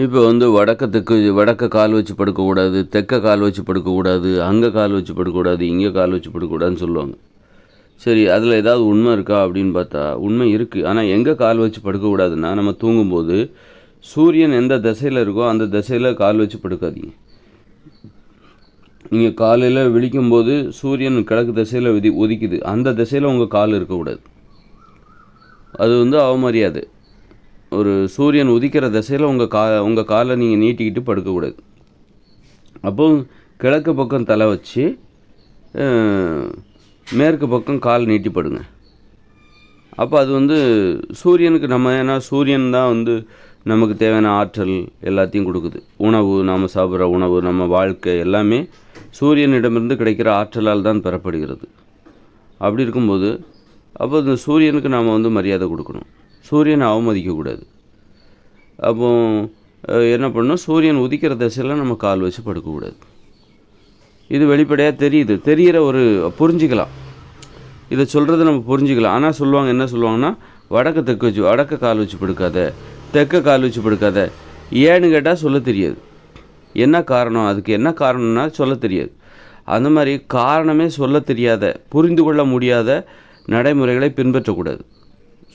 இப்போ வந்து வடக்க தெற்கு வடக்க கால் வச்சு படுக்கக்கூடாது தெற்க கால் வச்சு படுக்கக்கூடாது அங்கே கால் வச்சு படுக்கக்கூடாது இங்கே கால் வச்சு படுக்கக்கூடாதுன்னு சொல்லுவாங்க. சரி அதில் ஏதாவது உண்மை இருக்கா அப்படின்னு பார்த்தா உண்மை இருக்குது ஆனால் எங்கே கால் வச்சு படுக்கக்கூடாதுன்னா நம்ம தூங்கும்போது சூரியன் எந்த திசையில் இருக்கோ அந்த திசையில் கால் வச்சு படுக்காதீங்க. நீங்கள் காலையில் விழிக்கும்போது சூரியன் கிழக்கு திசையில் விதி உதிக்குது. அந்த திசையில் உங்கள் கால் இருக்கக்கூடாது. அது வந்து அவமரியாதை. ஒரு சூரியன் உதிக்கிற திசையில் உங்கள் கா உங்கள் காலை நீங்கள் நீட்டிக்கிட்டு படுக்கக்கூடாது. அப்போ கிழக்கு பக்கம் தலை வச்சு மேற்கு பக்கம் கால் நீட்டி படுங்க. அப்போ அது வந்து சூரியனுக்கு நம்ம ஏன்னா சூரியன் தான் வந்து நமக்கு தேவையான ஆற்றல் எல்லாத்தையும் கொடுக்குது. உணவு நாம் சாப்பிட்ற உணவு நம்ம வாழ்க்கை எல்லாமே சூரியனிடமிருந்து கிடைக்கிற ஆற்றலால் தான் பெறப்படுகிறது. அப்படி இருக்கும்போது அப்போ இந்த சூரியனுக்கு நாம் வந்து மரியாதை கொடுக்கணும். சூரியனை அவமதிக்கக்கூடாது. அப்போ என்ன பண்ணணும்? சூரியன் உதிக்கிற திசையில் நம்ம கால் வச்சு படுக்கக்கூடாது. இது வெளிப்படையாக தெரியுது. தெரிகிற ஒரு புரிஞ்சிக்கலாம். இதை சொல்கிறத நம்ம புரிஞ்சுக்கலாம். ஆனால் சொல்லுவாங்க என்ன சொல்லுவாங்கன்னா வடக்கு தெற்கு வச்சு வடக்க கால் வச்சு படுக்காத. தெற்க கால் வச்சு படுக்காத. ஏன்னு கேட்டால் சொல்ல தெரியாது. என்ன காரணம்? அதுக்கு என்ன காரணம்னா சொல்ல தெரியாது. அந்த மாதிரி காரணமே சொல்ல தெரியாத புரிந்து கொள்ள முடியாத நடைமுறைகளை பின்பற்றக்கூடாது.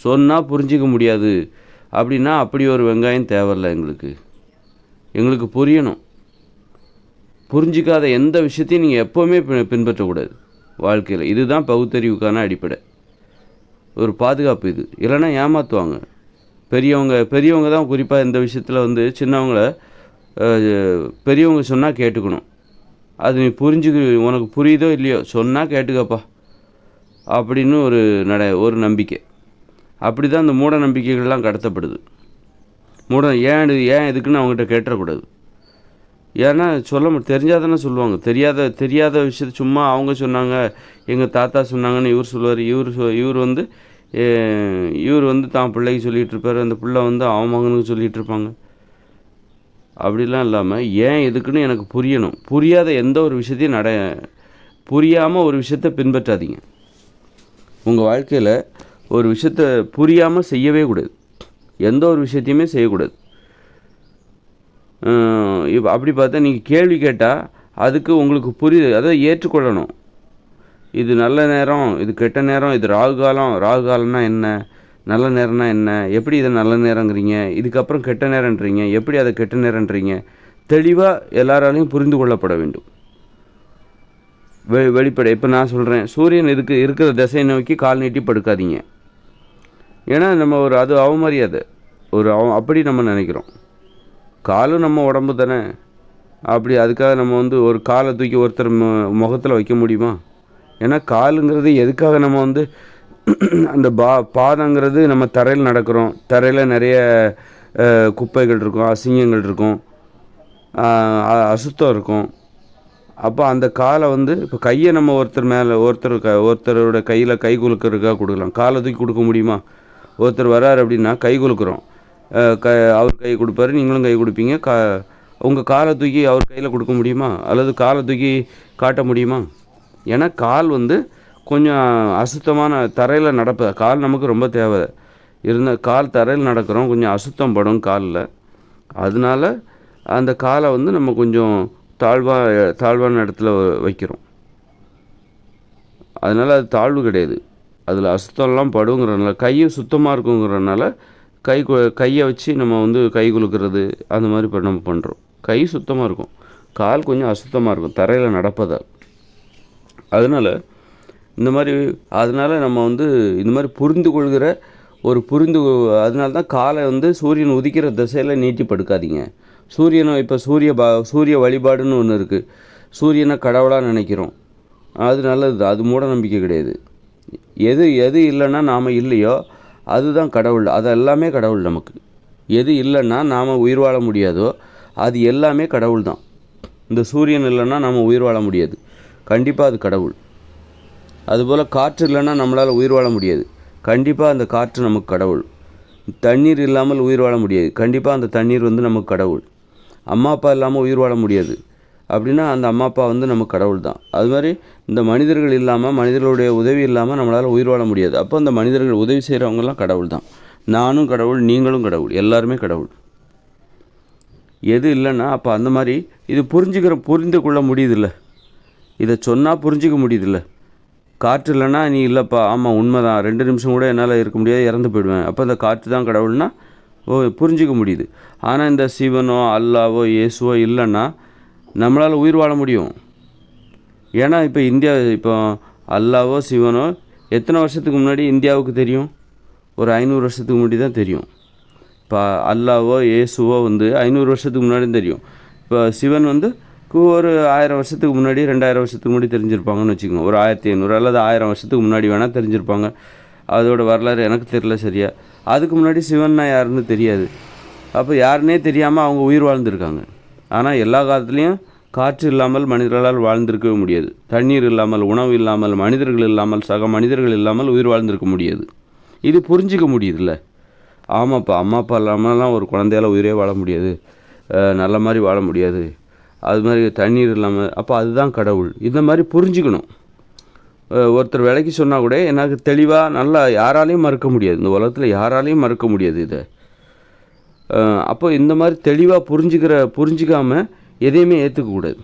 சொன்னால் புரிஞ்சிக்க முடியாது. அப்படின்னா அப்படி ஒரு வெங்காயம் தேவையில்ல எங்களுக்கு. எங்களுக்கு புரியணும். புரிஞ்சிக்காத எந்த விஷயத்தையும் நீங்கள் எப்போவுமே பின்பற்றக்கூடாது வாழ்க்கையில். இதுதான் பகுத்தறிவுக்கான அடிப்படை. ஒரு பாதுகாப்பு இது. இல்லைன்னா ஏமாற்றுவாங்க பெரியவங்க பெரியவங்க தான் குறிப்பாக இந்த விஷயத்தில் வந்து சின்னவங்கள பெரியவங்க சொன்னால் கேட்டுக்கணும். அது நீ புரிஞ்சுக்க உனக்கு புரியுதோ இல்லையோ சொன்னால் கேட்டுக்கப்பா. அப்படின்னு ஒரு நட ஒரு நம்பிக்கை. அப்படி தான் இந்த மூட நம்பிக்கைகள்லாம் கடத்தப்படுது. மூட ஏன் இது ஏன் எதுக்குன்னு அவங்ககிட்ட கேட்டக்கூடாது ஏன்னா சொல்ல மு தெரிஞ்சால் தானே சொல்லுவாங்க. தெரியாத தெரியாத விஷயத்த சும்மா அவங்க சொன்னாங்க எங்கள் தாத்தா சொன்னாங்கன்னு இவர் சொல்லுவார். இவர் சொ இவர் வந்து இவர் வந்து தான் பிள்ளைக்கு சொல்லிகிட்டு இருப்பார் அந்த பிள்ளை வந்து அவன் மகனுக்கு சொல்லிகிட்டு இருப்பாங்க அப்படிலாம் இல்லாமல் ஏன் எதுக்குன்னு எனக்கு புரியணும். புரியாத எந்த ஒரு விஷயத்தையும் நட புரியாமல் ஒரு விஷயத்தை பின்பற்றாதீங்க. உங்கள் வாழ்க்கையில் ஒரு விஷயத்த புரியாமல் செய்யவே கூடாது. எந்த ஒரு விஷயத்தையுமே செய்யக்கூடாது. இப்போ அப்படி பார்த்தா நீங்கள் கேள்வி கேட்டால் அதுக்கு உங்களுக்கு புரியுது. அதை ஏற்றுக்கொள்ளணும். இது நல்ல நேரம் இது கெட்ட நேரம் இது ராகு காலம். ராகு காலம்னா என்ன? நல்ல நேரம்னா என்ன? எப்படி இதை நல்ல நேரங்கிறீங்க இதுக்கப்புறம் கெட்ட நேரம்ன்றீங்க. எப்படி அதை கெட்ட நேரம்ன்றீங்க? தெளிவாக எல்லாராலையும் புரிந்து கொள்ளப்பட வேண்டும். வெ வெளிப்படை. இப்போ நான் சொல்கிறேன் சூரியன் இதுக்கு இருக்கிற திசையை நோக்கி கால் நீட்டி படுக்காதீங்க. ஏன்னா நம்ம ஒரு அது அவமரியாதை. ஒரு அவ அப்படி நம்ம நினைக்கிறோம். காலும் நம்ம உடம்பு தானே. அப்படி அதுக்காக நம்ம வந்து ஒரு காலை தூக்கி ஒருத்தர் மு முகத்தில் வைக்க முடியுமா? ஏன்னா காலுங்கிறது எதுக்காக நம்ம வந்து அந்த பா பாதங்கிறது நம்ம தரையில் நடக்கிறோம். தரையில் நிறைய குப்பைகள் இருக்கும் அசிங்கங்கள் இருக்கும். அசுத்தம் இருக்கும். அப்போ அந்த காலை வந்து இப்போ கையை நம்ம ஒருத்தர் மேலே ஒருத்தர் க ஒருத்தரோட கையில் கை குலுக்கிறதுக்காக கொடுக்கலாம். காலை தூக்கி கொடுக்க முடியுமா? ஒருத்தர் வராரு அப்படின்னா கை கொடுக்குறோம் க அவர் கை கொடுப்பாரு நீங்களும் கை கொடுப்பீங்க. கா உங்கள் காலை தூக்கி அவர் கையில் கொடுக்க முடியுமா? அல்லது காலை தூக்கி காட்ட முடியுமா? ஏன்னா கால் வந்து கொஞ்சம் அசுத்தமான தரையில் நடப்ப கால் நமக்கு ரொம்ப தேவை. இருந்த கால் தரையில் நடக்கிறோம் கொஞ்சம் அசுத்தம் படும் காலில். அதனால அந்த காலை வந்து நம்ம கொஞ்சம் தாழ்வாக தாழ்வான இடத்துல வ- வைக்கிறோம். அதனால் அது தாழ்வு கிடையாது. அதில் அசுத்தம்லாம் படுங்கிறனால கையும் சுத்தமாக இருக்குங்கிறனால கை கையை வச்சு நம்ம வந்து கை குலுக்கிறது அந்த மாதிரி இப்போ நம்ம பண்ணுறோம் கை சுத்தமாக இருக்கும். கால் கொஞ்சம் அசுத்தமாக இருக்கும். தரையில் நடப்பதால். அதனால் இந்த மாதிரி அதனால் நம்ம வந்து இந்த மாதிரி புரிந்து கொள்கிற ஒரு புரிந்து கொ- அதனால தான் காலை வந்து சூரியன் உதிக்கிற திசையில் நீட்டி படுக்காதீங்க. சூரியனை இப்போ சூரிய பா சூரிய வழிபாடுன்னு ஒன்று இருக்குது சூரியனை கடவுளாக நினைக்கிறோம். அது நல்லது. அது மூட நம்பிக்கை கிடையாது. எது எது இல்லைன்னா நாம் இல்லையோ அதுதான் கடவுள். அது எல்லாமே கடவுள் நமக்கு. எது இல்லைன்னா நாம் உயிர் வாழ முடியாதோ அது எல்லாமே கடவுள் தான் இந்த சூரியன் இல்லைன்னா நாம் உயிர் வாழ முடியாது. கண்டிப்பாக அது கடவுள். அதுபோல் காற்று இல்லைன்னா நம்மளால் உயிர் வாழ முடியாது. கண்டிப்பாக அந்த காற்று நமக்கு கடவுள். தண்ணீர் இல்லாமல் உயிர் வாழ முடியாது. கண்டிப்பாக அந்த தண்ணீர் வந்து நமக்கு கடவுள். அம்மா அப்பா இல்லாமல் உயிர் வாழ முடியாது. அப்படின்னா அந்த அம்மா அப்பா வந்து நமக்கு கடவுள் தான். அது மாதிரி இந்த மனிதர்கள் இல்லாமல் மனிதர்களுடைய உதவி இல்லாமல் நம்மளால் உயிர் வாழ முடியாது. அப்போ அந்த மனிதர்கள் உதவி செய்கிறவங்கலாம் கடவுள் தான். நானும் கடவுள் நீங்களும் கடவுள் எல்லாருமே கடவுள். எது இல்லைன்னா அப்போ அந்த மாதிரி இது புரிஞ்சுக்கிற புரிந்து கொள்ள முடியுதில்ல. இதை சொன்னால் புரிஞ்சிக்க முடியுதில்ல. காற்று இல்லைன்னா நீ இல்லைப்பா ஆமாம் உண்மை தான் ரெண்டு நிமிஷம் கூட என்னால் இருக்க முடியாது இறந்து போயிடுவேன். அப்போ அந்த காற்று தான் கடவுள்னா ஓ புரிஞ்சிக்க முடியுது. ஆனால் இந்த சிவனோ அல்லாவோ இயேசுவோ இல்லைன்னா நம்மளால் உயிர் வாழ முடியும். ஏன்னா இப்போ இந்தியா இப்போ அல்லாவோ சிவனோ எத்தனை வருஷத்துக்கு முன்னாடி இந்தியாவுக்கு தெரியும்? ஒரு ஐநூறு வருஷத்துக்கு முன்னாடி தான் தெரியும். இப்போ அல்லாவோ இயேசுவோ வந்து ஐநூறு வருஷத்துக்கு முன்னாடி தெரியும். இப்போ சிவன் வந்து ஒரு ஆயிரம் வருஷத்துக்கு முன்னாடி ரெண்டாயிரம் வருஷத்துக்கு முன்னாடி தெரிஞ்சிருப்பாங்கன்னு வச்சுக்கோங்க. ஒரு ஆயிரத்தி ஐநூறு அல்லது ஆயிரம் வருஷத்துக்கு முன்னாடி வேணால் தெரிஞ்சிருப்பாங்க. அதோட வரலாறு எனக்கு தெரியல சரியா. அதுக்கு முன்னாடி சிவன்னா யாருன்னு தெரியாது. அப்போ யாருன்னே தெரியாமல் அவங்க உயிர் வாழ்ந்துருக்காங்க. ஆனால் எல்லா காலத்துலேயும் காற்று இல்லாமல் மனிதர்களால் வாழ்ந்திருக்கவே முடியாது. தண்ணீர் இல்லாமல் உணவு இல்லாமல் மனிதர்கள் இல்லாமல் சக மனிதர்கள் இல்லாமல் உயிர் வாழ்ந்திருக்க முடியாது. இது புரிஞ்சிக்க முடியுதுல்ல? ஆமாப்பா அம்மா அப்பா இல்லாமலாம் ஒரு குழந்தையால உயிரே வாழ முடியாது. நல்ல மாதிரி வாழ முடியாது. அது மாதிரி தண்ணீர் இல்லாமல் அப்போ அதுதான் கடவுள். இந்த மாதிரி புரிஞ்சுக்கணும். ஒருத்தர் விலைக்கு சொன்னால் கூட எனக்கு தெளிவாக நல்லா யாராலையும் மறுக்க முடியாது. இந்த உலகத்தில் யாராலையும் மறுக்க முடியாது இதை. அப்போ இந்த மாதிரி தெளிவாக புரிஞ்சுக்கிற புரிஞ்சிக்காமல் எதையுமே ஏற்றுக்கக்கூடாது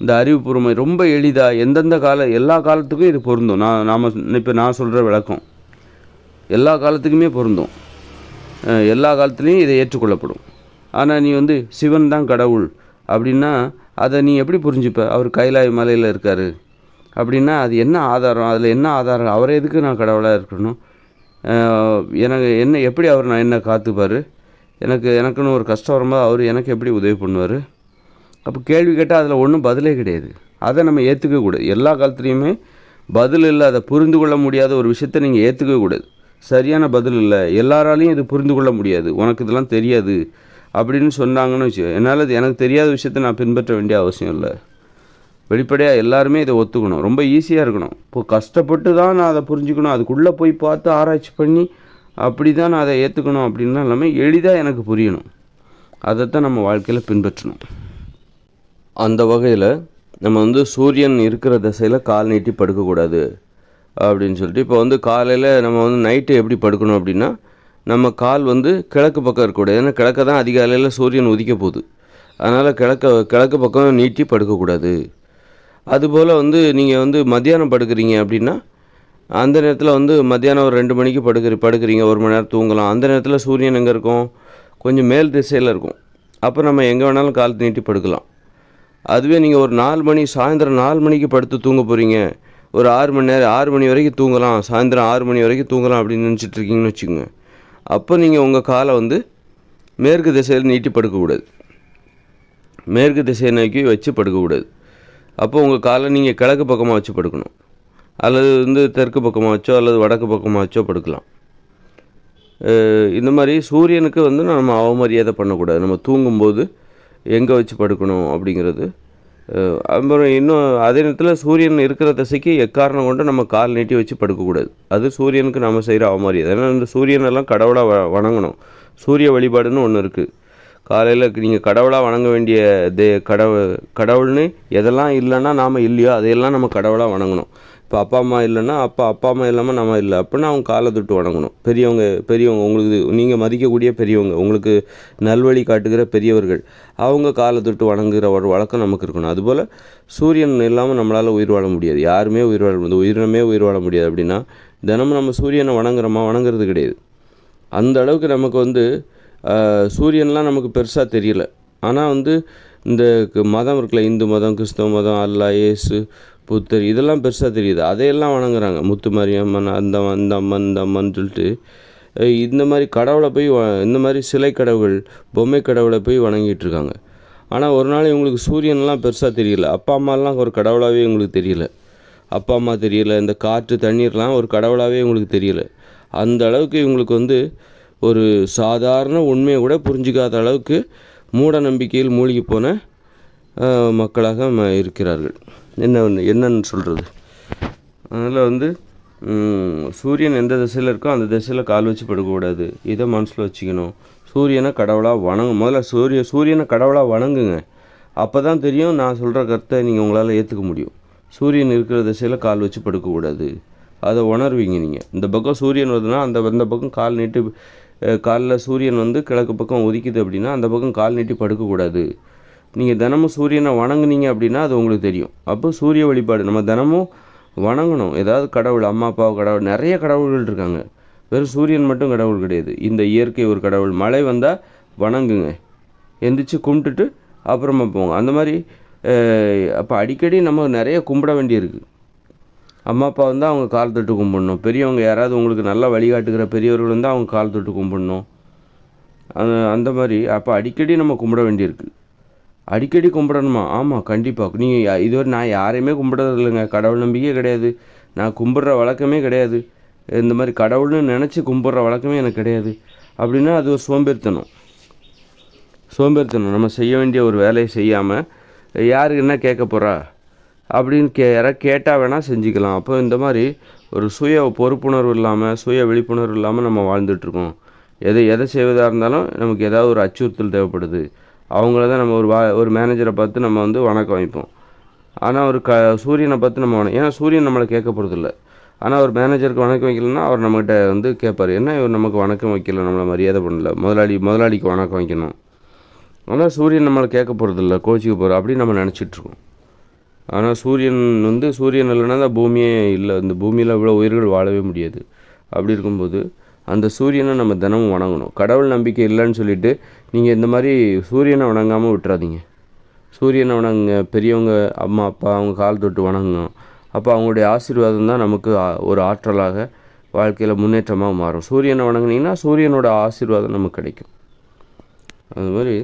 இந்த அறிவுப்பூர்வமை ரொம்ப எளிதாக எந்தெந்த கால எல்லா காலத்துக்கும் இது பொருந்தும். நான் நாம் இப்போ நான் சொல்கிற விளக்கம். எல்லா காலத்துக்குமே பொருந்தும். எல்லா காலத்துலேயும் இதை ஏற்றுக்கொள்ளப்படும். ஆனால் நீ வந்து சிவன் தான் கடவுள் அப்படின்னா அதை நீ எப்படி புரிஞ்சுப்ப? அவர் கைலாய மலையில் இருக்கார் அப்படின்னா அது என்ன ஆதாரம்? அதில் என்ன ஆதாரம்? அவரை எதுக்கு நான் கடவுளாக இருக்கணும்? எனக்கு என்ன எப்படி அவர் நான் என்ன காத்துப்பார்? எனக்கு எனக்குன்னு ஒரு கஷ்டம் வரும்போது அவர் எனக்கு எப்படி உதவி பண்ணுவார்? அப்போ கேள்வி கேட்டால் அதில் ஒன்றும் பதிலே கிடையாது. அதை நம்ம ஏற்றுக்க கூடாது. எல்லா காலத்துலேயுமே பதில் இல்லை அதை புரிந்து கொள்ள முடியாத ஒரு விஷயத்த நீங்கள் ஏற்றுக்க கூடாது. சரியான பதில் இல்லை எல்லாராலையும் இது புரிந்து கொள்ள முடியாது. உனக்கு இதெல்லாம் தெரியாது அப்படின்னு சொன்னாங்கன்னு வச்சு என்னால் இது எனக்கு தெரியாத விஷயத்தை நான் பின்பற்ற வேண்டிய அவசியம் இல்லை. வெளிப்படையாக எல்லாருமே இதை ஒத்துக்கணும். ரொம்ப ஈஸியாக இருக்கணும். இப்போ கஷ்டப்பட்டு தான் நான் அதை புரிஞ்சுக்கணும். அதுக்குள்ளே போய் பார்த்து ஆராய்ச்சி பண்ணி அப்படி தான் நான் அதை ஏற்றுக்கணும் அப்படின்லாம் இல்லாமல் எளிதாக எனக்கு புரியணும். அதைத்தான் நம்ம வாழ்க்கையில் பின்பற்றணும். அந்த வகையில் நம்ம வந்து சூரியன் இருக்கிற திசையில் கால் நீட்டி படுக்கக்கூடாது அப்படின்னு சொல்லிட்டு இப்போ வந்து காலையில் நம்ம வந்து நைட்டு எப்படி படுக்கணும் அப்படின்னா நம்ம கால் வந்து கிழக்கு பக்கம் இருக்கக்கூடாது ஏன்னா கிழக்க தான் அதிகாலையில் சூரியன் உதிக்க போகுது. அதனால் கிழக்க கிழக்கு பக்கம் நீட்டி படுக்கக்கூடாது அதுபோல் வந்து நீங்கள் வந்து மத்தியானம் படுக்கிறீங்க அப்படின்னா அந்த நேரத்தில் வந்து மத்தியானம் ஒரு ரெண்டு மணிக்கு படுக்கிற படுக்கிறீங்க ஒரு மணி நேரம் தூங்கலாம். அந்த நேரத்தில் சூரியன் எங்கே இருக்கும்? கொஞ்சம் மேல் திசையில் இருக்கும். அப்போ நம்ம எங்கே வேணாலும் கால் நீட்டி படுக்கலாம். அதுவே நீங்கள் ஒரு நாலு மணி சாயந்தரம் நாலு மணிக்கு படுத்து தூங்க போகிறீங்க ஒரு ஆறு மணி நேரம் ஆறு மணி வரைக்கும் தூங்கலாம். சாயந்தரம் ஆறு மணி வரைக்கும் தூங்கலாம் அப்படின்னு நினச்சிட்டு இருக்கீங்கன்னு வச்சுக்கோங்க. அப்போ நீங்கள் உங்கள் காலை வந்து மேற்கு திசையில் நீட்டி படுக்கக்கூடாது. மேற்கு திசையை நோக்கி வச்சு படுக்கக்கூடாது. அப்போ உங்கள் காலை நீங்கள் கிழக்கு பக்கமாக வச்சு படுக்கணும். அல்லது வந்து தெற்கு பக்கமாக வச்சோ அல்லது வடக்கு பக்கமாக வச்சோ படுக்கலாம் இந்த மாதிரி சூரியனுக்கு வந்து நம்ம அவமரியாதை பண்ணக்கூடாது. நம்ம தூங்கும்போது எங்கே வச்சு படுக்கணும் அப்படிங்கிறது. அப்புறம் இன்னும் அதே நேரத்தில் சூரியன் இருக்கிற திசைக்கு எக்காரணம் கொண்டு நம்ம கால் நீட்டி வச்சு படுக்கக்கூடாது. அது சூரியனுக்கு நம்ம செய்கிற அவமரியாதை. ஏன்னா இந்த சூரியனெல்லாம் கடவுளாக வ வணங்கணும். சூரிய வழிபாடுன்னு ஒன்று இருக்குது காலையில் நீங்கள் கடவுளாக வணங்க வேண்டிய தே கடவுள் கடவுள்னு எதெல்லாம் இல்லைன்னா நாம் இல்லையோ அதையெல்லாம் நம்ம கடவுளாக வணங்கணும். இப்போ அப்பா அம்மா இல்லைன்னா அப்பா அப்பா அம்மா இல்லாமல் நம்ம இல்லை. அப்படின்னா அவங்க காலை தொட்டு வணங்கணும். பெரியவங்க பெரியவங்க உங்களுக்கு நீங்கள் மதிக்கக்கூடிய பெரியவங்க உங்களுக்கு நல்வழி காட்டுகிற பெரியவர்கள் அவங்க காலை தொட்டு வணங்குகிற ஒரு வழக்கம் நமக்கு இருக்கணும். அதுபோல் சூரியன் இல்லாமல் நம்மளால் உயிர் வாழ முடியாது. யாருமே உயிர் வாழ முடியாது. உயிரினமே உயிர் வாழ முடியாது அப்படின்னா தினமும் நம்ம சூரியனை வணங்குறோமா? வணங்குறது கிடையாது. அந்த அளவுக்கு நமக்கு வந்து சூரியன்லாம் நமக்கு பெருசாக தெரியல. ஆனால் வந்து இந்த மதம் இருக்குல்ல இந்து மதம் கிறிஸ்தவ மதம் அல்லாஹ் ஏசு புத்தர் இதெல்லாம் பெருசாக தெரியுது. அதையெல்லாம் வணங்குறாங்க. முத்து மாரியம்மன் அந்த அந்த அம்மன் இந்த அம்மன் சொல்லிட்டு. இந்த மாதிரி கடவுளை போய் வ- இந்த மாதிரி சிலை கடவுள் பொம்மை கடவுளை போய் வணங்கிட்டு இருக்காங்க. ஆனால் ஒரு நாள் இவங்களுக்கு சூரியன்லாம் பெருசாக தெரியல. அப்பா அம்மாலாம் ஒரு கடவுளாகவே இவங்களுக்கு தெரியல. அப்பா அம்மா தெரியல. இந்த காற்று தண்ணீர்லாம் ஒரு கடவுளாகவே இவங்களுக்கு தெரியல. அந்த அளவுக்கு இவங்களுக்கு வந்து ஒரு சாதாரண உண்மையை கூட புரிஞ்சிக்காத அளவுக்கு மூட நம்பிக்கையில் மூழ்கி போன மக்களாக ம- இருக்கிறார்கள். என்ன என்னன்னு சொல்கிறது அதனால் வந்து சூரியன் எந்த திசையில் இருக்கோ அந்த திசையில் கால் வச்சு படுக்கக்கூடாது. இதை மனசில் வச்சுக்கணும். சூரியனை கடவுளாக வணங்கு முதல்ல சூரிய சூரியனை கடவுளாக வணங்குங்க. அப்போ தான் தெரியும் நான் சொல்கிற கருத்தை நீங்கள் உங்களால் ஏற்றுக்க முடியும். சூரியன் இருக்கிற திசையில் கால் வச்சு படுக்கக்கூடாது. அதை உணர்வீங்க நீங்கள் இந்த பக்கம் சூரியன் வருதுன்னா அந்த அந்த பக்கம் கால் நீட்டு காலில் சூரியன் வந்து கிழக்கு பக்கம் உதிக்குது அப்படின்னா அந்த பக்கம் கால் நீட்டி படுக்கக்கூடாது. நீங்கள் தினமும் சூரியனை வணங்குனீங்க அப்படின்னா அது உங்களுக்கு தெரியும். அப்போ சூரிய வழிபாடு நம்ம தினமும் வணங்கணும். ஏதாவது கடவுள் அம்மா அப்பாவை கடவுள் நிறைய கடவுள்கள் இருக்காங்க. வெறும் சூரியன் மட்டும் கடவுள் கிடையாது. இந்த இயற்கை ஒரு கடவுள். மழை வந்தால் வணங்குங்க. எந்திரிச்சு கும்பிட்டுட்டு அப்புறமா போங்க. அந்த மாதிரி அப்போ அடிக்கடி நம்ம நிறைய கும்பிட வேண்டியிருக்கு. அம்மா அப்பா வந்து அவங்க கால் தொட்டு கும்பிடணும். பெரியவங்க யாராவது உங்களுக்கு நல்லா வழிகாட்டுகிற பெரியவர்கள் வந்து அவங்க கால் தொட்டு கும்பிடணும். அந்த அந்த மாதிரி. அப்போ அடிக்கடி நம்ம கும்பிட வேண்டியிருக்கு. அடிக்கடி கும்பிடணுமா? ஆமாம் கண்டிப்பாக நீங்கள் இதுவரை நான் யாரையுமே கும்பிடுறது இல்லைங்க கடவுள் நம்பிக்கையே கிடையாது. நான் கும்பிட்ற வழக்கமே கிடையாது. இந்த மாதிரி கடவுள்னு நினச்சி கும்பிட்ற வழக்கமே எனக்கு கிடையாது. அப்படின்னா அது ஒரு சோம்பேறித்தனம். சோம்பேறித்தனம். நம்ம செய்ய வேண்டிய ஒரு வேலையை செய்யாமல் யாருக்கு என்ன கேட்க போகிறா அப்படின்னு கே யாராவது கேட்டால் வேணால் செஞ்சுக்கலாம். அப்போ இந்த மாதிரி ஒரு சுய பொறுப்புணர்வு இல்லாமல் சுய விழிப்புணர்வு இல்லாமல் நம்ம வாழ்ந்துட்டுருக்கோம் எதை எதை செய்வதாக இருந்தாலும் நமக்கு ஏதாவது ஒரு அச்சுறுத்தல் தேவைப்படுது. அவங்கள தான் நம்ம ஒரு வா ஒரு மேனேஜரை பார்த்து நம்ம வந்து வணக்கம் வைப்போம். ஆனால் ஒரு க சூரியனை பார்த்து நம்ம வணக்கம் ஏன்னா சூரியன் நம்மளை கேட்க போகிறதில்ல ஆனால் ஒரு மேனேஜருக்கு வணக்கம் வைக்கலன்னா அவர் நம்மகிட்ட வந்து கேட்பார் என்ன இவர் நமக்கு வணக்கம் வைக்கல நம்மளை மரியாதை பண்ணல முதலாளி முதலாளிக்கு வணக்கம் வைக்கணும். ஆனால் சூரியன் நம்மளை கேட்க போகிறதில்ல கோச்சிக்க போகிறோம் அப்படின்னு நம்ம நினச்சிட்ருக்கோம் ஆனால் சூரியன் வந்து சூரியன் இல்லைன்னா அந்த பூமியே இல்லை இந்த பூமியில் இவ்வளோ உயிர்கள் வாழவே முடியாது. அப்படி இருக்கும்போது அந்த சூரியனை நம்ம தினமும் வணங்கணும். கடவுள் நம்பிக்கை இல்லைன்னு சொல்லிட்டு நீங்கள் இந்த மாதிரி சூரியனை வணங்காமல் விட்டுறாதீங்க. சூரியனை வணங்குங்க. பெரியவங்க அம்மா அப்பா அவங்க கால் தொட்டு வணங்கணும் அப்போ அவங்களுடைய ஆசீர்வாதம் தான் நமக்கு ஒரு ஆற்றலாக வாழ்க்கையில் முன்னேற்றமாக மாறும். சூரியனை வணங்குனீங்கன்னா சூரியனோட ஆசீர்வாதம் நமக்கு கிடைக்கும். அது மாதிரி